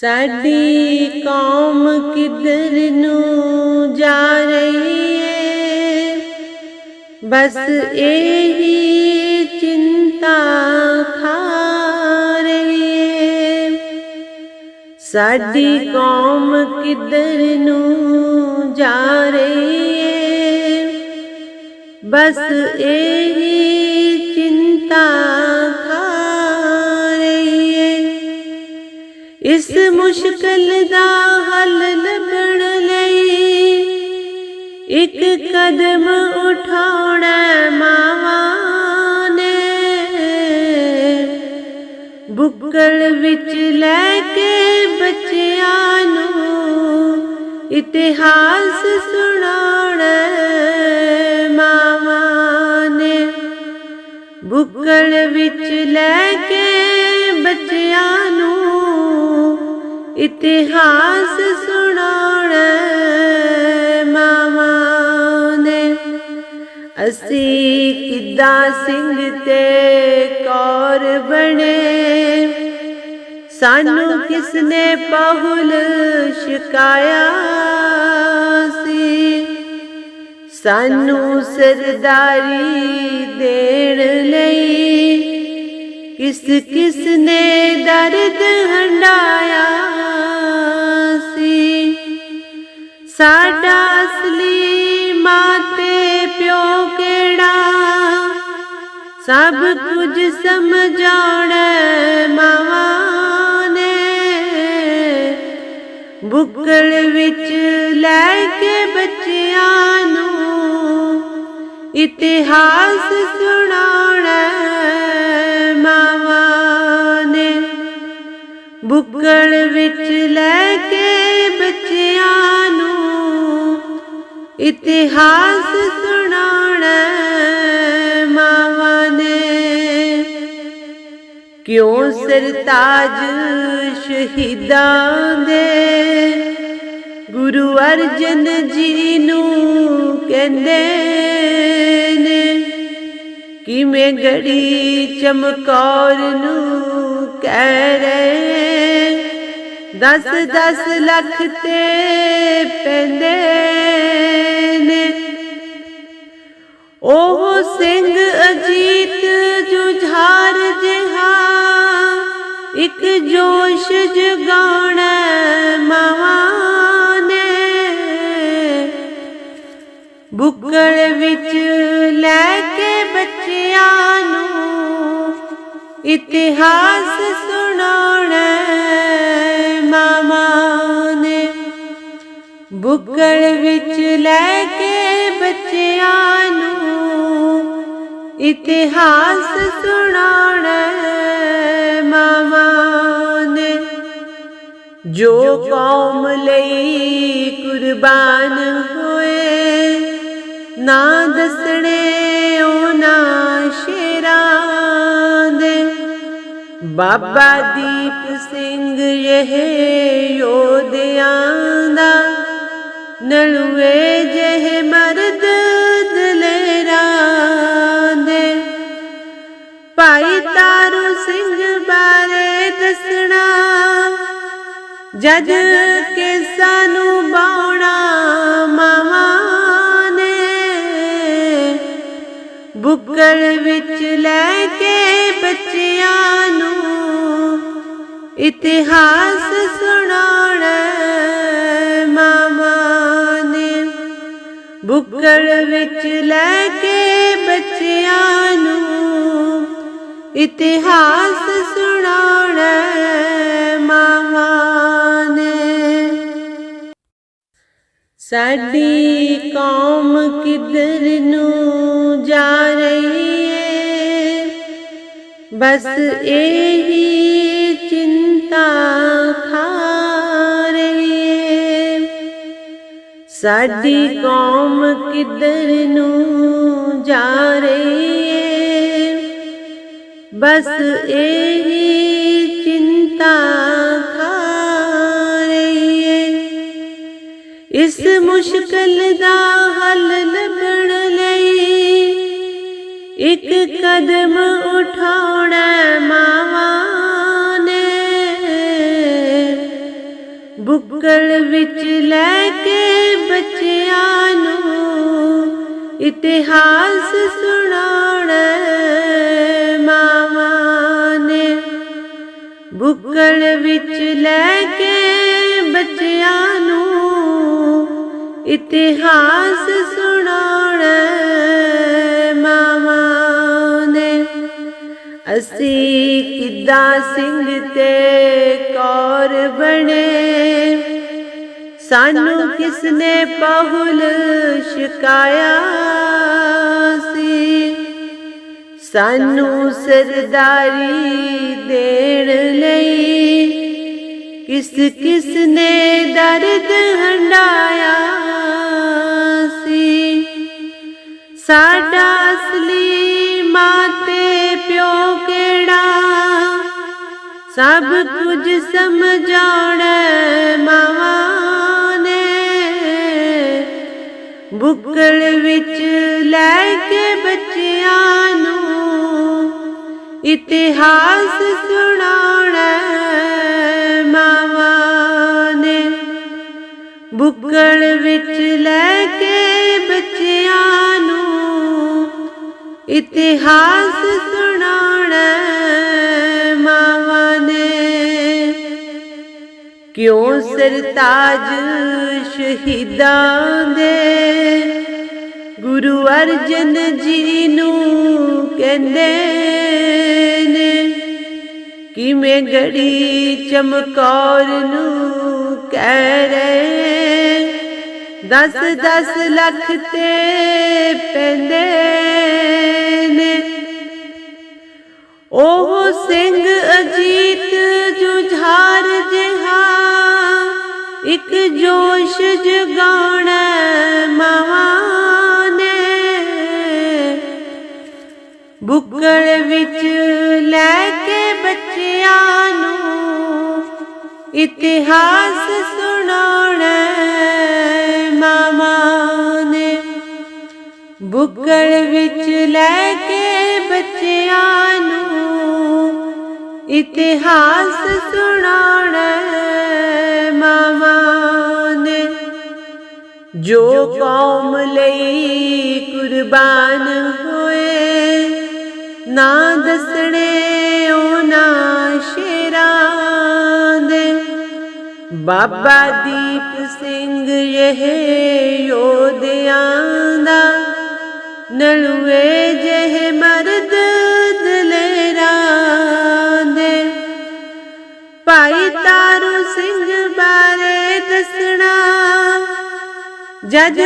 ਸਾਡੀ ਕੌਮ ਕਿੱਧਰ ਨੂੰ ਜਾ ਰਹੀ ਏ? ਬਸ ਇਹੀ ਚਿੰਤਾ ਖਾ ਰਹੀ ਏ। ਸਾਡੀ ਕੌਮ ਕਿੱਧਰ ਨੂੰ ਜਾ ਰਹੀ ਏ? ਬਸ ਇਹੀ ਇਸ ਮੁਸ਼ਕਲ ਦਾ ਹੱਲ ਲੱਭਣ ਲਈ ਇੱਕ ਕਦਮ ਉਠਾਉਣਾ ਮਾਵਾਂ ਨੇ। ਬੁੱਕਲ ਵਿੱਚ ਲੈ ਕੇ ਬੱਚਿਆਂ ਨੂੰ ਇਤਿਹਾਸ ਸੁਣਾਉਣਾ ਮਾਵਾਂ ਨੇ। ਬੁੱਕਲ ਵਿੱਚ ਲੈ ਕੇ ਬੱਚਿਆਂ ਨੂੰ ਇਤਿਹਾਸ ਸੁਣਾਉਣਾ ਮਾਵਾਂ ਨੇ। ਅਸੀਂ ਕਿੱਦਾਂ ਸਿੰਘ ਤੇ ਕੌਰ ਬਣੇ? ਸਾਨੂੰ ਕਿਸਨੇ ਪਹੁਲ ਸ਼ਿਕਾਇਆ ਸੀ? ਸਾਨੂੰ ਸਰਦਾਰੀ ਦੇਣ ਲਈ ਕਿਸ ਕਿਸ ਨੇ ਦਰਦ ਹੰਡਾਇਆ? ਸਾਡਾ ਅਸਲੀ ਮਾਤੇ ਪਿਓ ਕਿਹੜਾ? ਸਭ ਕੁਝ ਸਮਝਾਉਣਾ ਮਾਵਾਂ ਨੇ। ਬੁੱਕਲ ਵਿੱਚ ਲੈ ਕੇ ਬੱਚਿਆਂ ਨੂੰ ਇਤਿਹਾਸ ਸੁਣਾਉਣਾ ਮਾਵਾਂ ਨੇ। ਬੁੱਕਲ ਵਿੱਚ ਲੈ ਕੇ ਬੱਚਿਆਂ ਇਤਿਹਾਸ ਸੁਣਾਉਣਾ ਮਾਵਾਂ ਨੇ। ਕਿਉਂ ਸਰਤਾਜ ਸ਼ਹੀਦਾਂ ਦੇ? ਗੁਰੂ ਅਰਜਨ ਜੀ ਨੂੰ ਕਹਿੰਦੇ ਨੇ, ਕਿਵੇਂ ਗੜੀ ਚਮਕੌਰ ਨੂੰ ਕਹਿ ਰਹੇ ਦਸ ਦਸ ਲੱਖ ਤੇ ਪੈਂਦੇ ਨੇ। ਉਹ ਸਿੰਘ ਅਜੀਤ ਜੁਝਾਰ ਜਿਹਾ ਇੱਕ ਜੋਸ਼ ਜਗਾਉਣਾ ਮਾਵਾਂ ਨੇ। ਬੁੱਕਲ ਵਿੱਚ ਲੈ ਕੇ ਬੱਚਿਆਂ ਨੂੰ ਇਤਿਹਾਸ ਸੁਣਾਉਣਾ ਮਾਵਾਂ ਨੇ ਬੁੱਕਲ ਵਿੱਚ ਲੈ ਕੇ ਬੱਚਿਆਂ ਨੂੰ ਇਤਿਹਾਸ ਸੁਣਾਉਣਾ ਮਾਵਾਂ ਨੇ। ਜੋ ਕੌਮ ਲਈ ਕੁਰਬਾਨ ਹੋਏ, ਨਾ ਦੱਸਣੇ ਉਹਨਾਂ ਸ਼ੇਰਾਂ ਦੇ। ਬਾਬਾ ਦੀਪ ਸਿੰਘ ਇਹ ਯੋਧਿਆਂ ਦਾ, ਨਲੂਏ ਜਿਹੇ ਮਰਦ ਦਲੇਰਾਂ ਦੇ। ਭਾਈ ਤਾਰੂ ਸਿੰਘ ਬਾਰੇ ਦੱਸਣਾ ਜਦ ਕੇ ਸਾਨੂੰ ਬਾਉਣਾ ਮਾਵਾਂ ਨੇ। ਬੁੱਕਲ ਵਿੱਚ ਲੈ ਕੇ ਬੱਚਿਆਂ ਨੂੰ ਇਤਿਹਾਸ ਸੁਣਾਉਣਾ ਮਾਵਾਂ ਨੇ। ਬੁੱਕਲ ਵਿੱਚ ਲੈ ਕੇ ਬੱਚਿਆਂ ਨੂੰ ਇਤਿਹਾਸ ਸੁਣਾਉਣਾ ਮਾਵਾਂ ਨੇ। ਸਾਡੀ ਕੌਮ ਕਿੱਧਰ ਨੂੰ ਜਾ ਰਹੀ ਏ? ਬਸ ਇਹੀ ਚਿੰਤਾ ਸਾਡੀ ਕੌਮ ਕਿੱਧਰ ਨੂੰ ਜਾ ਰਹੀ ਏ ਬਸ ਇਹੀ ਚਿੰਤਾ ਖਾ ਇਸ ਮੁਸ਼ਕਲ ਦਾ ਹੱਲ ਲੱਭਣ ਲਈ ਇੱਕ ਕਦਮ ਉਠਾਉਣਾ ਮਾਵਾਂ ਬੁੱਕਲ ਵਿੱਚ ਲੈ ਕੇ ਬੱਚਿਆਂ ਨੂੰ ਇਤਿਹਾਸ ਸੁਣਾਉਣਾ ਮਾਵਾਂ ਨੇ। ਬੁੱਕਲ ਵਿੱਚ ਲੈ ਕੇ ਬੱਚਿਆਂ ਨੂੰ ਇਤਿਹਾਸ ਸੁਣਾਉਣਾ ਮਾਵਾਂ ਨੇ। ਅਸੀਂ ਕਿੱਦਾਂ ਸਿੰਘ ਤੇ ਕੌਰ ਬਣੇ। ਸਾਨੂੰ ਕਿਸਨੇ ਪਹੁਲ ਸ਼ਿਕਾਇਆ ਸੀ? ਸਾਨੂੰ ਸਰਦਾਰੀ ਦੇਣ ਲਈ ਕਿਸ ਕਿਸ ਨੇ ਦਰਦ ਹੰਡਾਇਆ ਸੀ? ਸਾਡਾ ਅਸਲੀ ਮਾਂ ਸਭ ਕੁਝ ਸਮਝਾਉਣਾ ਮਾਵਾਂ ਨੇ ਬੁੱਕਲ ਵਿੱਚ ਲੈ ਕੇ ਬੱਚਿਆਂ ਨੂੰ ਇਤਿਹਾਸ ਸੁਣਾਉਣਾ ਮਾਵਾਂ ਨੇ ਬੁੱਕਲ ਵਿੱਚ ਲੈ ਕੇ ਬੱਚਿਆਂ ਨੂੰ ਇਤਿਹਾਸ ਕਿਉਂ ਸਰਤਾਜ ਸ਼ਹੀਦਾਂ ਦੇ? ਗੁਰੂ ਅਰਜਨ ਜੀ ਨੂੰ ਕਹਿੰਦੇ ਨੇ, ਕਿਵੇਂ ਗੜੀ ਚਮਕੌਰ ਨੂੰ ਕਹਿ ਰਹੇ? ਦਸ ਦਸ ਲੱਖ ਤੇ ਪੈਂਦੇ ਨੇ। ਉਹ ਸਿੰਘ ਇੱਕ ਜੋਸ਼ ਜਗਾਉਣਾ ਮਾਵਾਂ ਨੇ ਬੁੱਕਲ ਵਿੱਚ ਲੈ ਕੇ ਬੱਚਿਆਂ ਨੂੰ ਇਤਿਹਾਸ ਸੁਣਾਉਣਾ ਮਾਵਾਂ ਨੇ ਬੁੱਕਲ ਵਿੱਚ ਲੈ ਕੇ ਬੱਚਿਆਂ ਨੂੰ ਇਤਿਹਾਸ ਸੁਣਾਉਣਾ ਮਾਵਾਂ ਨੇ ਜੋ ਕੌਮ ਲਈ ਕੁਰਬਾਨ ਹੋਏ, ਨਾ ਦੱਸਣੇ ਉਹਨਾਂ ਸ਼ੇਰਾਂ ਦੇ ਬਾਬਾ ਦੀਪ ਸਿੰਘ ਇਹ ਯੋਧਿਆਂ ਦਾ, ਨਲੂਏ ਜਿਹੇ ਮਰਦ ਦਲੇਰਾਂ ਦੇ। ਭਾਈ ਤਾਰੂ ਬਾਰੇ ਦੱਸਣਾ ਜਦ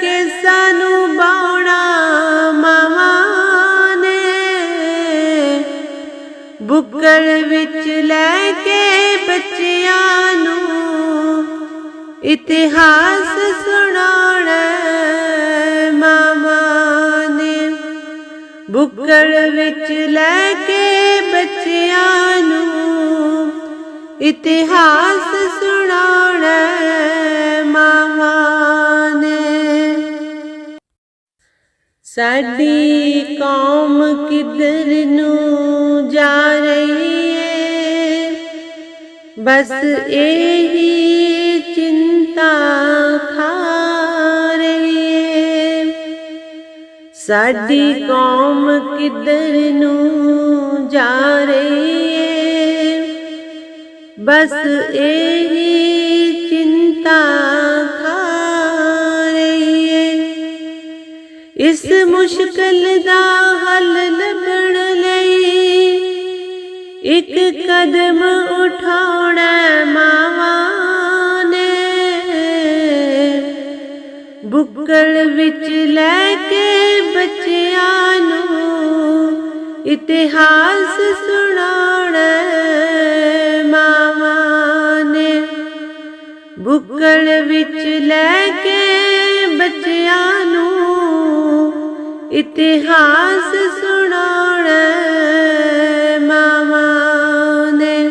ਕੇ ਸਾਨੂੰ ਬਾਉਣਾ ਮਾਵਾਂ ਨੇ। ਬੁੱਕਲ ਵਿੱਚ ਲੈ ਕੇ ਬੱਚਿਆਂ ਨੂੰ ਇਤਿਹਾਸ ਸੁਣਾਉਣਾ ਮਾਵਾਂ ਨੇ। ਬੁੱਕਲ ਵਿੱਚ ਲੈ ਕੇ ਬੱਚਿਆਂ ਨੂੰ ਇਤਿਹਾਸ ਸੁਣਾਉਣਾ ਮਾਵਾਂ ਨੇ। ਸਾਡੀ ਕੌਮ ਕਿੱਧਰ ਨੂੰ ਜਾ ਰਹੀ ਏ? ਬਸ ਇਹੀ ਚਿੰਤਾ ਖਾ ਰਹੀ ਏ। ਸਾਡੀ ਕੌਮ ਕਿੱਧਰ ਨੂੰ ਜਾ ਰਹੀ ਏ? ਬਸ ਇਹੀ ਚਿੰਤਾ ਖਾ ਰਹੀ ਏ ਇਸ ਮੁਸ਼ਕਲ ਦਾ ਹੱਲ ਲੱਭਣ ਲਈ ਇੱਕ ਕਦਮ ਉਠਾਉਣਾ ਮਾਵਾਂ ਨੇ ਬੁੱਕਲ ਵਿੱਚ ਲੈ ਕੇ ਬੱਚਿਆਂ ਨੂੰ ਇਤਿਹਾਸ ਸੁਣਾਉਣਾ। ਮਾਵਾਂ ਨੇ ਬੁੱਕਲ ਵਿੱਚ ਲੈ ਕੇ ਬੱਚਿਆਂ ਨੂੰ ਇਤਿਹਾਸ ਸੁਣਾਉਣਾ ਮਾਵਾਂ ਨੇ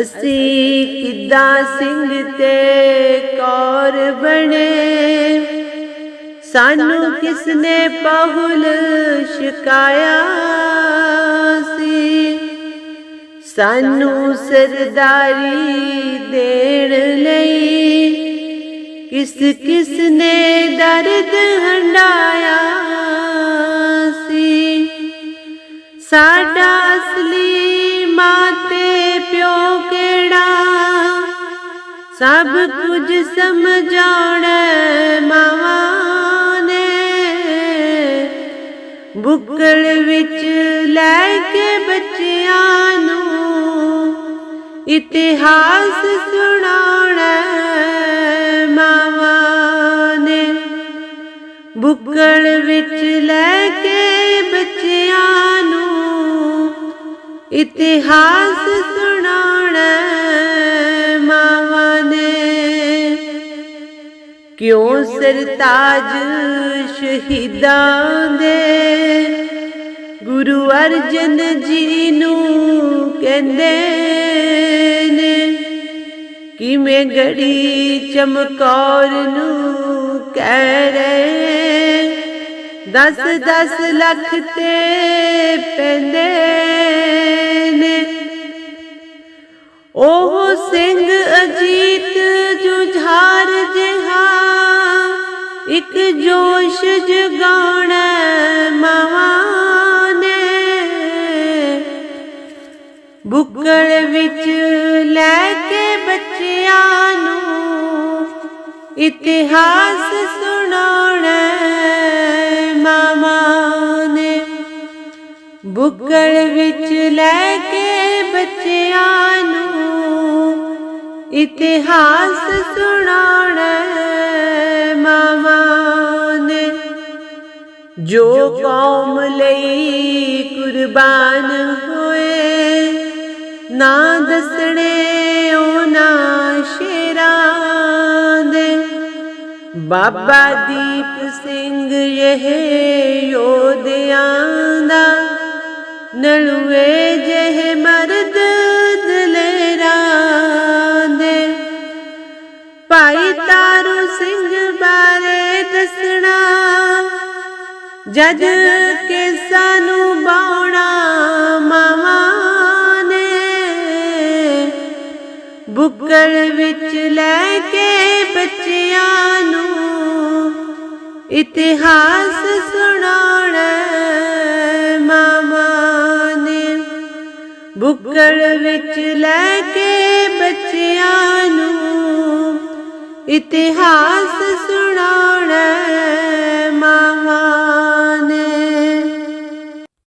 ਅਸੀਂ ਕਿੱਦਾਂ ਸਿੰਘ ਤੇ ਕੌਰ ਬਣੇ? ਸਾਨੂੰ ਕਿਸਨੇ ਪਹੁਲ ਸ਼ਿਕਾਇਆ ਸਾਨੂੰ ਸਰਦਾਰੀ ਦੇਣ ਲਈ ਕਿਸ ਕਿਸ ਨੇ ਦਰਦ ਹੰਡਾਇਆ ਸੀ। ਸਾਡਾ ਅਸਲੀ ਮਾਤੇ ਪਿਓ ਕਿਹੜਾ? ਸਭ ਕੁਝ ਸਮਝਾਉਣਾ ਮਾਵਾਂ ਨੇ। ਬੁੱਕਲ ਵਿੱਚ ਲੈ ਕੇ ਬੱਚਿਆਂ ਨੂੰ ਇਤਿਹਾਸ ਸੁਣਾਉਣਾ ਮਾਵਾਂ ਨੇ। ਬੁੱਕਲ ਵਿੱਚ ਲੈ ਕੇ ਬੱਚਿਆਂ ਨੂੰ ਇਤਿਹਾਸ ਸੁਣਾਉਣਾ ਮਾਵਾਂ ਨੇ। ਕਿਉਂ ਸਰਤਾਜ ਸ਼ਹੀਦਾਂ ਦੇ ਗੁਰੂ ਅਰਜਨ ਜੀ ਨੂੰ ਕਹਿੰਦੇ ਨੇ, ਕਿਵੇਂ ਗੜੀ ਚਮਕੌਰ ਨੂੰ ਕਹਿ ਰਹੇ? ਦਸ ਦਸ ਲੱਖ ਤੇ ਪੈਂਦੇ ਨੇ। ਉਹ ਸਿੰਘ ਅਜੀਤ ਜੁਝਾਰ ਜਿਹਾ ਇੱਕ ਜੋਸ਼ ਜਗਾਉਣਾ ਮਾਵਾਂ ਬੁੱਕਲ ਵਿੱਚ ਲੈ ਕੇ ਬੱਚਿਆਂ ਨੂੰ ਇਤਿਹਾਸ ਸੁਣਾਉਣਾ ਮਾਵਾਂ ਨੇ। ਬੁੱਕਲ ਵਿੱਚ ਲੈ ਕੇ ਬੱਚਿਆਂ ਨੂੰ ਇਤਿਹਾਸ ਸੁਣਾਉਣਾ ਮਾਵਾਂ ਨੇ। ਜੋ ਕੌਮ ਲਈ ਕੁਰਬਾਨ ਹੋਏ ਨਾ ਦੱਸਣੇ ਨਾ ਸ਼ੇਰਾਂ ਦੇ ਬਾਬਾ ਦੀਪ ਸਿੰਘ ਇਹ ਯੋਧਿਆਂ ਦਾ, ਨਲੂਏ ਜਿਹੇ ਮਰਦ ਦਲੇਰਾਂ ਦੇ ਭਾਈ ਤਾਰੂ ਸਿੰਘ ਬਾਰੇ ਦੱਸਣਾ, ਜਦ ਕੇ ਸਾਨੂੰ ਬੁੱਕਲ ਵਿੱਚ ਲੈ ਕੇ ਬੱਚਿਆਂ ਨੂੰ ਇਤਿਹਾਸ ਸੁਣਾਉਣਾ ਮਾਵਾਂ ਨੇ। ਬੁੱਕਲ ਵਿੱਚ ਲੈ ਕੇ ਬੱਚਿਆਂ ਨੂੰ ਇਤਿਹਾਸ ਸੁਣਾਉਣਾ ਮਾਵਾਂ